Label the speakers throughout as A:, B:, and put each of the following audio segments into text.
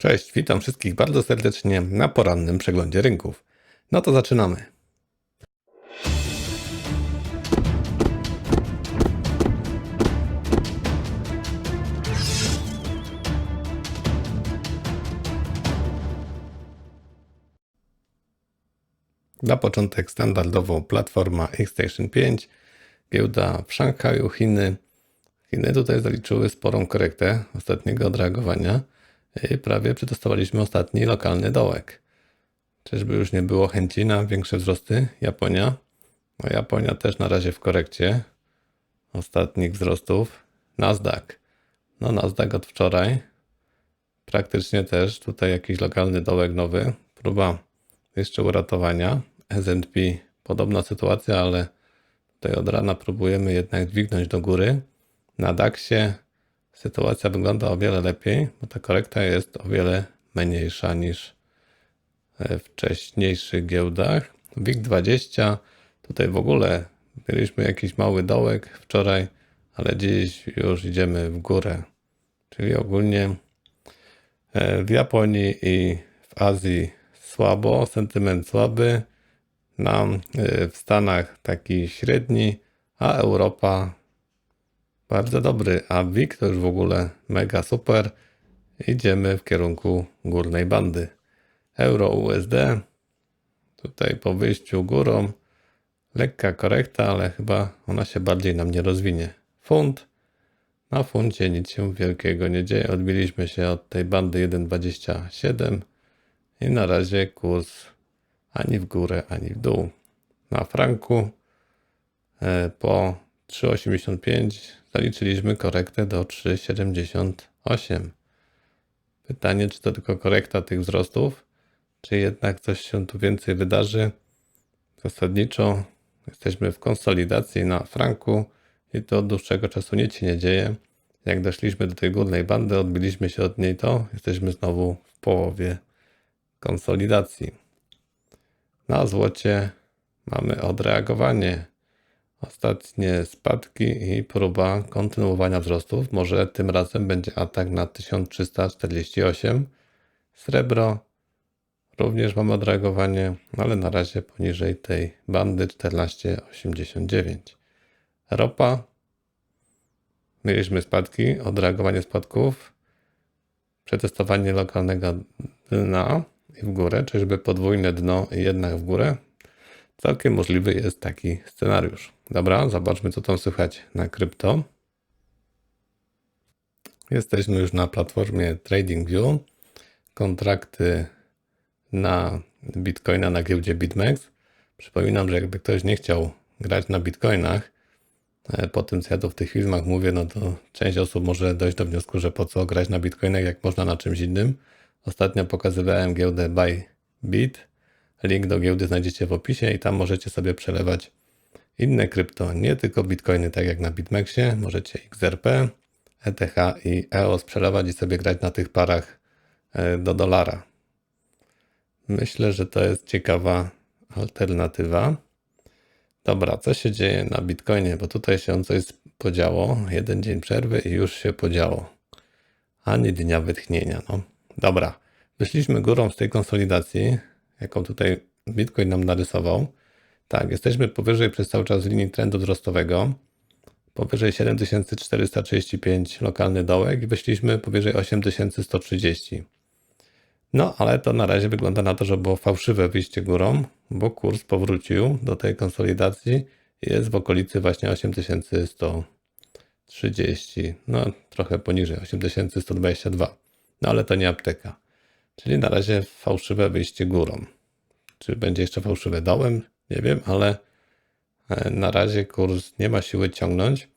A: Cześć, witam wszystkich bardzo serdecznie na porannym przeglądzie rynków. No to zaczynamy. Na początek standardowo platforma Xstation 5, giełda w Szanghaju, Chiny. Chiny tutaj zaliczyły sporą korektę ostatniego odreagowania i prawie przetestowaliśmy ostatni lokalny dołek. Czyżby już nie było chęci na większe wzrosty? Japonia. No Japonia też na razie w korekcie ostatnich wzrostów. Nasdaq. No Nasdaq od wczoraj praktycznie też tutaj jakiś lokalny dołek nowy. Próba jeszcze uratowania. S&P podobna sytuacja, ale tutaj od rana próbujemy jednak dźwignąć do góry. Na DAXie sytuacja wygląda o wiele lepiej, bo ta korekta jest o wiele mniejsza niż w wcześniejszych giełdach. WIG20 tutaj w ogóle mieliśmy jakiś mały dołek wczoraj, ale dziś już idziemy w górę. Czyli ogólnie e, w Japonii i w Azji słabo, sentyment słaby. Nam e, w Stanach taki średni, a Europa bardzo dobry, a WIG to już w ogóle mega super. Idziemy w kierunku górnej bandy. Euro USD. Tutaj po wyjściu górą lekka korekta, ale chyba ona się bardziej nam nie rozwinie. Funt. Na funcie nic się wielkiego nie dzieje. Odbiliśmy się od tej bandy 1,27 i na razie kurs ani w górę, ani w dół. Na franku e, po 3,85 zaliczyliśmy korektę do 3,78. Pytanie, czy to tylko korekta tych wzrostów, czy jednak coś się tu więcej wydarzy. Zasadniczo jesteśmy w konsolidacji na franku i to od dłuższego czasu nic się nie dzieje. Jak doszliśmy do tej górnej bandy, odbiliśmy się od niej, to jesteśmy znowu w połowie konsolidacji. Na złocie mamy odreagowanie Ostatnie spadki i próba kontynuowania wzrostów. Może tym razem będzie atak na 1348. Srebro również mamy odreagowanie, ale na razie poniżej tej bandy 1489. Ropa. Mieliśmy spadki, odreagowanie spadków, przetestowanie lokalnego dna i w górę, czyżby podwójne dno i jednak w górę. Całkiem możliwy jest taki scenariusz. Dobra, zobaczmy co tam słychać na krypto. Jesteśmy już na platformie TradingView. Kontrakty na Bitcoina na giełdzie BitMEX. Przypominam, że jakby ktoś nie chciał grać na Bitcoinach, e, po tym co ja tu w tych filmach mówię, no to część osób może dojść do wniosku, że po co grać na Bitcoinach, jak można na czymś innym. Ostatnio pokazywałem giełdę Bybit. Link do giełdy znajdziecie w opisie i tam możecie sobie przelewać inne krypto, nie tylko bitcoiny, tak jak na BitMEXie. Możecie XRP, ETH i EOS przelewać i sobie grać na tych parach e, do dolara. Myślę, że to jest ciekawa alternatywa. Dobra, co się dzieje na Bitcoinie? Bo tutaj się coś podziało. Jeden dzień przerwy i już się podziało. Ani dnia wytchnienia. No. Dobra, wyszliśmy górą z tej konsolidacji, jaką tutaj Bitcoin nam narysował. Tak, jesteśmy powyżej przez cały czas linii trendu wzrostowego. Powyżej 7435 lokalny dołek i wyszliśmy powyżej 8130. No, ale to na razie wygląda na to, że było fałszywe wyjście górą, bo kurs powrócił do tej konsolidacji jest w okolicy właśnie 8130. No, trochę poniżej 8122. No, ale to nie apteka. Czyli na razie fałszywe wyjście górą. Czy będzie jeszcze fałszywe dołem? Nie wiem, ale e, na razie kurs nie ma siły ciągnąć.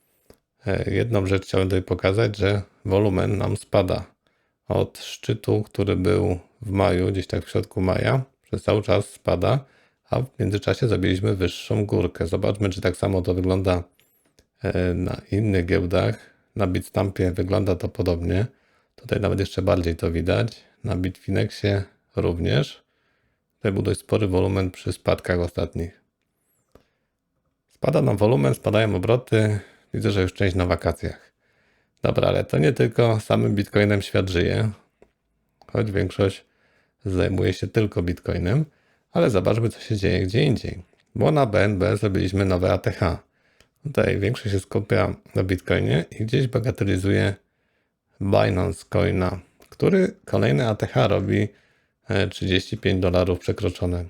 A: E, jedną rzecz chciałem tutaj pokazać, że wolumen nam spada od szczytu, który był w maju, gdzieś tak w środku maja, przez cały czas spada, a w międzyczasie zrobiliśmy wyższą górkę. Zobaczmy, czy tak samo to wygląda e, na innych giełdach. Na Bitstampie wygląda to podobnie. Tutaj nawet jeszcze bardziej to widać. Na Bitfinexie również. Tutaj był dość spory wolumen przy spadkach ostatnich. Spada nam wolumen, spadają obroty. Widzę, że już część na wakacjach. Dobra, ale to nie tylko samym Bitcoinem świat żyje. choć większość zajmuje się tylko Bitcoinem, ale zobaczmy, co się dzieje gdzie indziej. Bo na BNB zrobiliśmy nowe ATH. Tutaj większość się skupia na Bitcoinie i gdzieś bagatelizuje Binance Coina, który kolejny ATH robi 35 dolarów przekroczone.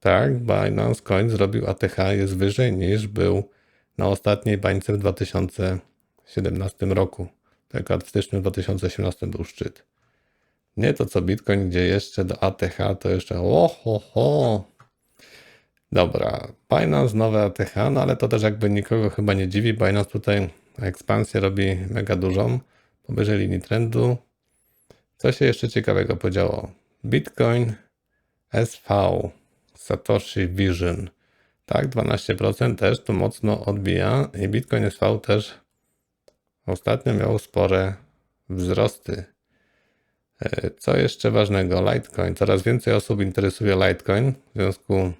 A: Tak, Binance Coin zrobił ATH, jest wyżej niż był na ostatniej bańce w 2017 roku. Tak, w styczniu 2018 był szczyt. Nie to co Bitcoin, gdzie jeszcze do ATH to jeszcze oho ho. Dobra, Binance nowe ATH, no ale to też jakby nikogo chyba nie dziwi. Binance tutaj ekspansję robi mega dużą, powyżej linii trendu. Co się jeszcze ciekawego podziało? Bitcoin SV, Satoshi Vision. Tak, 12% też to mocno odbija i Bitcoin SV też ostatnio miał spore wzrosty. E, Co jeszcze ważnego? Litecoin. Coraz więcej osób interesuje Litecoin w związku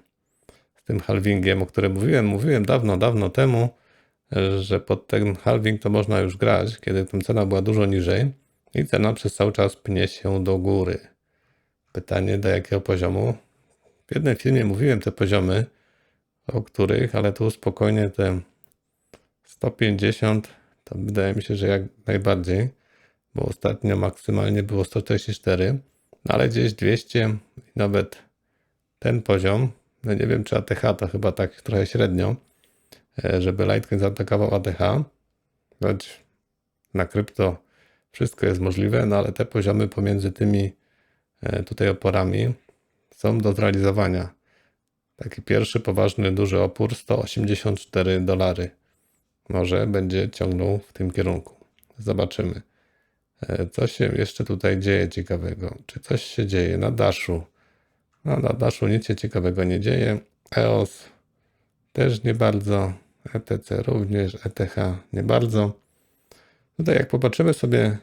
A: z tym halvingiem, o którym mówiłem. Mówiłem dawno, dawno temu, że pod ten halving to można już grać, kiedy tam cena była dużo niżej i cena przez cały czas pnie się do góry. Pytanie do jakiego poziomu? W jednym filmie mówiłem te poziomy, o których, ale tu spokojnie te 150 to wydaje mi się, że jak najbardziej, bo ostatnio maksymalnie było 144, no ale gdzieś 200 i nawet ten poziom, no nie wiem czy ATH to chyba tak trochę średnio, e, żeby Litecoin zaatakował ATH, choć na krypto wszystko jest możliwe, no ale te poziomy pomiędzy tymi e, tutaj oporami są do zrealizowania. Taki pierwszy poważny, duży opór 184 dolary. Może będzie ciągnął w tym kierunku. Zobaczymy. E, Co się jeszcze tutaj dzieje ciekawego? Czy coś się dzieje na Dashu? No, na Dashu nic się ciekawego nie dzieje. EOS też nie bardzo. ETC również, ETH nie bardzo. Tutaj jak popatrzymy sobie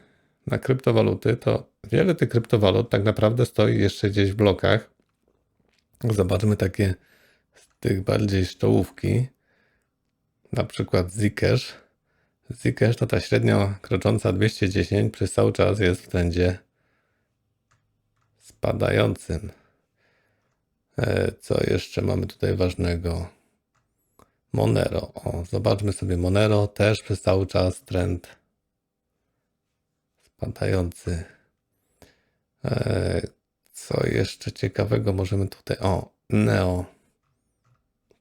A: na kryptowaluty, to wiele tych kryptowalut tak naprawdę stoi jeszcze gdzieś w blokach. Zobaczmy takie z tych bardziej szczołówki. Na przykład Zcash. Zcash to ta średnio krocząca 210 przez cały czas jest w trendzie spadającym. E, Co jeszcze mamy tutaj ważnego? Monero. O, zobaczmy sobie Monero. Też przez cały czas trend spadający. E, Co jeszcze ciekawego możemy tutaj? O, Neo.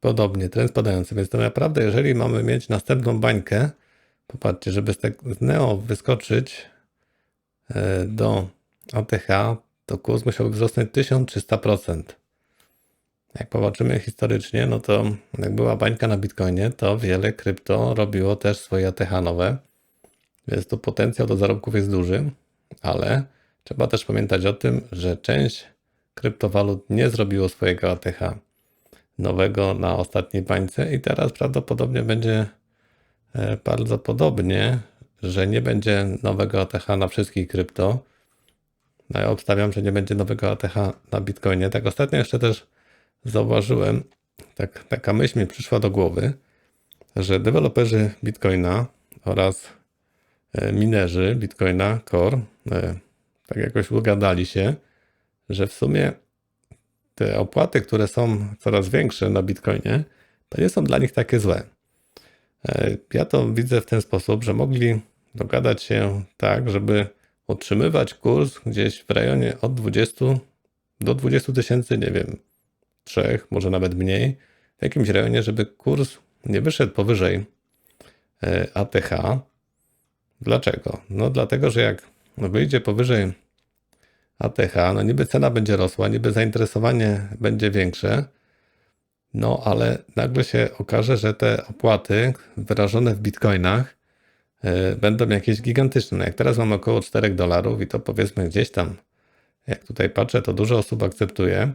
A: Podobnie, trend spadający. Więc to naprawdę, jeżeli mamy mieć następną bańkę, popatrzcie, żeby z, te, z Neo wyskoczyć e, do ATH, to kurs musiałby wzrosnąć 1300%. Jak popatrzymy historycznie, no to jak była bańka na Bitcoinie, to wiele krypto robiło też swoje ATH nowe, więc tu potencjał do zarobków jest duży, ale trzeba też pamiętać o tym, że część kryptowalut nie zrobiło swojego ATH nowego na ostatniej bańce i teraz prawdopodobnie będzie e, bardzo podobnie, że nie będzie nowego ATH na wszystkich krypto. No ja obstawiam, że nie będzie nowego ATH na Bitcoinie. Tak ostatnio jeszcze też zauważyłem, tak, taka myśl mi przyszła do głowy, że deweloperzy Bitcoina oraz minerzy Bitcoina Core e, tak jakoś ugadali się, że w sumie te opłaty, które są coraz większe na Bitcoinie, to nie są dla nich takie złe. E, Ja to widzę w ten sposób, że mogli dogadać się tak, żeby utrzymywać kurs gdzieś w rejonie od 20 do 20 tysięcy, nie wiem, trzech, może nawet mniej, w jakimś rejonie, żeby kurs nie wyszedł powyżej e, ATH. Dlaczego? No dlatego, że jak wyjdzie powyżej ATH, no niby cena będzie rosła, niby zainteresowanie będzie większe, no ale nagle się okaże, że te opłaty wyrażone w bitcoinach e, będą jakieś gigantyczne. Jak teraz mamy około 4 dolarów i to powiedzmy gdzieś tam, jak tutaj patrzę, to dużo osób akceptuje,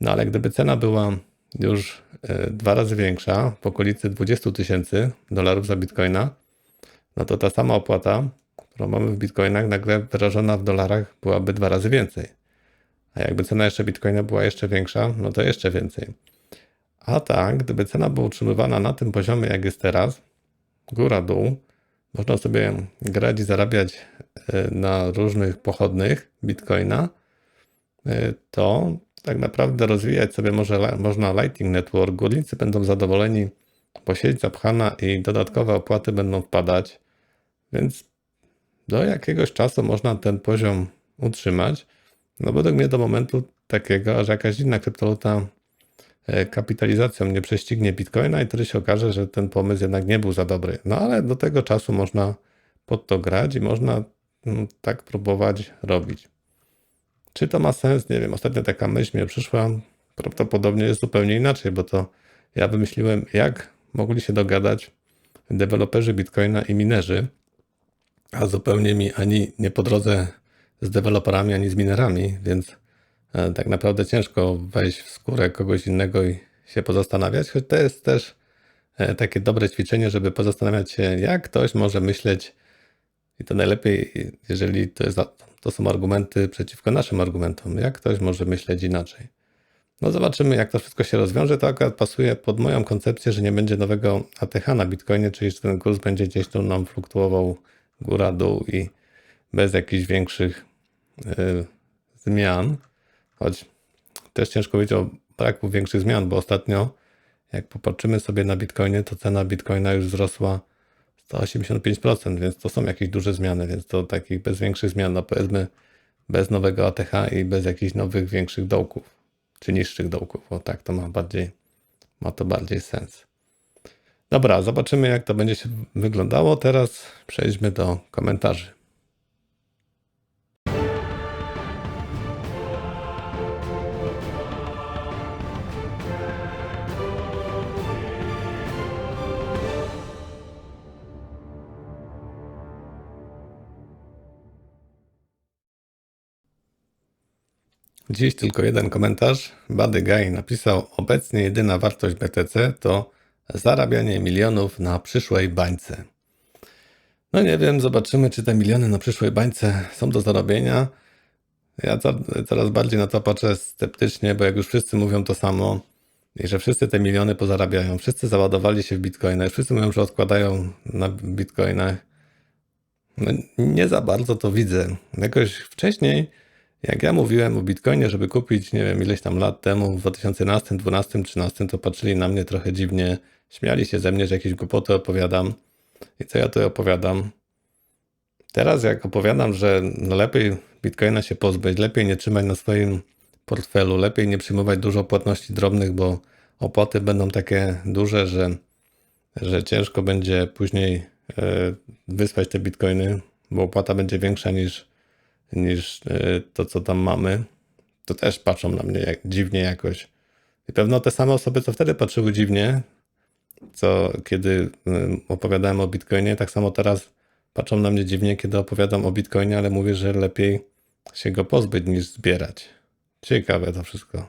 A: no ale gdyby cena była już e, dwa razy większa, w okolicy 20 tysięcy dolarów za bitcoina, no to ta sama opłata, którą mamy w bitcoinach, nagle wyrażona w dolarach byłaby dwa razy więcej. A jakby cena jeszcze bitcoina była jeszcze większa, no to jeszcze więcej. A tak, gdyby cena była utrzymywana na tym poziomie, jak jest teraz, góra-dół, można sobie grać i zarabiać e, na różnych pochodnych Bitcoina, e, to tak naprawdę rozwijać sobie może, można Lightning Network. Górnicy będą zadowoleni, bo sieć zapchana i dodatkowe opłaty będą wpadać, więc do jakiegoś czasu można ten poziom utrzymać. No według mnie do momentu takiego, aż jakaś inna kryptowaluta e, kapitalizacją nie prześcignie Bitcoina i wtedy się okaże, że ten pomysł jednak nie był za dobry. No ale do tego czasu można pod to grać i można mm, tak próbować robić. Czy to ma sens? Nie wiem. Ostatnio taka myśl mnie przyszła. Prawdopodobnie jest zupełnie inaczej, bo to ja wymyśliłem, jak mogli się dogadać deweloperzy Bitcoina i minerzy, a zupełnie mi ani nie po drodze z deweloperami, ani z minerami, więc e, tak naprawdę ciężko wejść w skórę kogoś innego i się pozastanawiać, choć to jest też e, takie dobre ćwiczenie, żeby pozastanawiać się, jak ktoś może myśleć i to najlepiej, jeżeli to, jest, to są argumenty przeciwko naszym argumentom, jak ktoś może myśleć inaczej. No zobaczymy, jak to wszystko się rozwiąże. To akurat pasuje pod moją koncepcję, że nie będzie nowego ATH na Bitcoinie, czyli że ten kurs będzie gdzieś tu nam fluktuował góra-dół i bez jakichś większych y, zmian. Choć też ciężko powiedzieć o braku większych zmian, bo ostatnio, jak popatrzymy sobie na Bitcoinie, to cena Bitcoina już wzrosła 185%, więc to są jakieś duże zmiany, więc to takich bez większych zmian, no powiedzmy bez nowego ATH i bez jakichś nowych większych dołków, czy niższych dołków, bo tak to ma bardziej, ma to bardziej sens. Dobra, zobaczymy jak to będzie się wyglądało. Teraz przejdźmy do komentarzy. Dziś tylko jeden komentarz. Bady Guy napisał: Obecnie jedyna wartość BTC to zarabianie milionów na przyszłej bańce. No nie wiem, zobaczymy, czy te miliony na przyszłej bańce są do zarobienia. Ja co, coraz bardziej na to patrzę sceptycznie, bo jak już wszyscy mówią to samo i że wszyscy te miliony pozarabiają, wszyscy załadowali się w bitcoina, wszyscy mówią, że odkładają na bitcoinach. No, nie za bardzo to widzę. Jakoś wcześniej, jak ja mówiłem o bitcoinie, żeby kupić, nie wiem, ileś tam lat temu, w 2011, 2012, 2013, to patrzyli na mnie trochę dziwnie, śmiali się ze mnie, że jakieś głupoty opowiadam. I co ja tu opowiadam? Teraz jak opowiadam, że no lepiej bitcoina się pozbyć, lepiej nie trzymać na swoim portfelu, lepiej nie przyjmować dużo płatności drobnych, bo opłaty będą takie duże, że, że ciężko będzie później e, wysłać te bitcoiny, bo opłata będzie większa niż, niż e, to, co tam mamy. To też patrzą na mnie jak, dziwnie jakoś. I pewno te same osoby, co wtedy patrzyły dziwnie, co kiedy y, opowiadałem o Bitcoinie, tak samo teraz patrzą na mnie dziwnie, kiedy opowiadam o Bitcoinie, ale mówię, że lepiej się go pozbyć niż zbierać. Ciekawe to wszystko.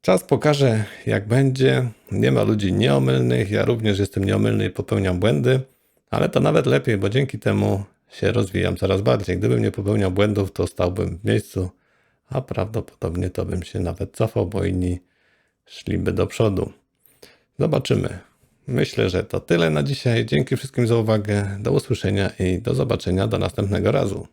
A: Czas pokaże, jak będzie. Nie ma ludzi nieomylnych. Ja również jestem nieomylny i popełniam błędy, ale to nawet lepiej, bo dzięki temu się rozwijam coraz bardziej. Gdybym nie popełniał błędów, to stałbym w miejscu, a prawdopodobnie to bym się nawet cofał, bo inni szliby do przodu. Zobaczymy. Myślę, że to tyle na dzisiaj. Dzięki wszystkim za uwagę. Do usłyszenia i do zobaczenia do następnego razu.